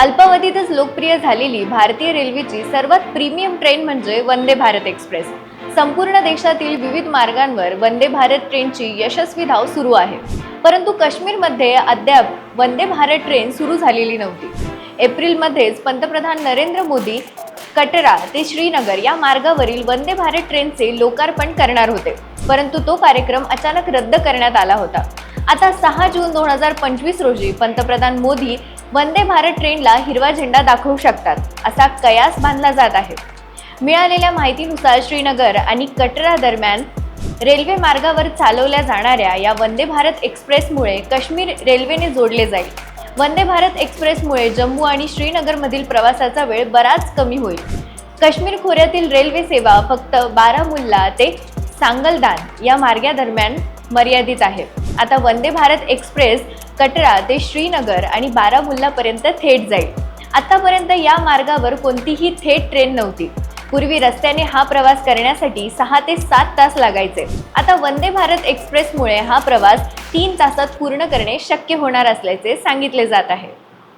अल्पावधीतच लोकप्रिय झालेली भारतीय रेल्वेची सर्वात प्रीमियम ट्रेन म्हणजे वंदे भारत एक्सप्रेस. संपूर्ण देशातील विविध मार्गांवर वंदे भारत ट्रेनची यशस्वी धाव सुरू आहे. परंतु काश्मीरमध्ये अद्याप वंदे भारत ट्रेन सुरू झालेली नव्हती. एप्रिलमध्येच पंतप्रधान नरेंद्र मोदी कटरा ते श्रीनगर या मार्गावरील वंदे भारत ट्रेनचे लोकार्पण करणार होते. परंतु तो कार्यक्रम अचानक रद्द करण्यात आला होता. आता सहा जून दोन हजार पंचवीस रोजी पंतप्रधान मोदी वंदे भारत ट्रेनला हिरवा झेंडा दाखवू शकतात असा कयास बांधला जात आहे. मिळालेल्या माहितीनुसार श्रीनगर आणि कटरा दरम्यान रेल्वे मार्गावर चालवल्या जाणाऱ्या या वंदे भारत एक्सप्रेसमुळे काश्मीर रेल्वेने जोडले जाईल. वंदे भारत एक्सप्रेसमुळे जम्मू आणि श्रीनगरमधील प्रवासाचा वेळ बराच कमी होईल. काश्मीर खोऱ्यातील रेल्वे सेवा फक्त बारामुल्ला ते सांगलदान या मार्गादरम्यान मर्यादित आहे. आता वंदे भारत एक्सप्रेस कटरा ते श्रीनगर आणि बारामुल्लापर्यंत थेट जाईल. आतापर्यंत या मार्गावर कोणतीही थेट ट्रेन नव्हती. पूर्वी रस्त्याने हा प्रवास करण्यासाठी सहा ते सात तास लागायचे. आता वंदे भारत एक्सप्रेसमुळे हा प्रवास तीन तासात पूर्ण करणे शक्य होणार असल्याचे सांगितले जात आहे.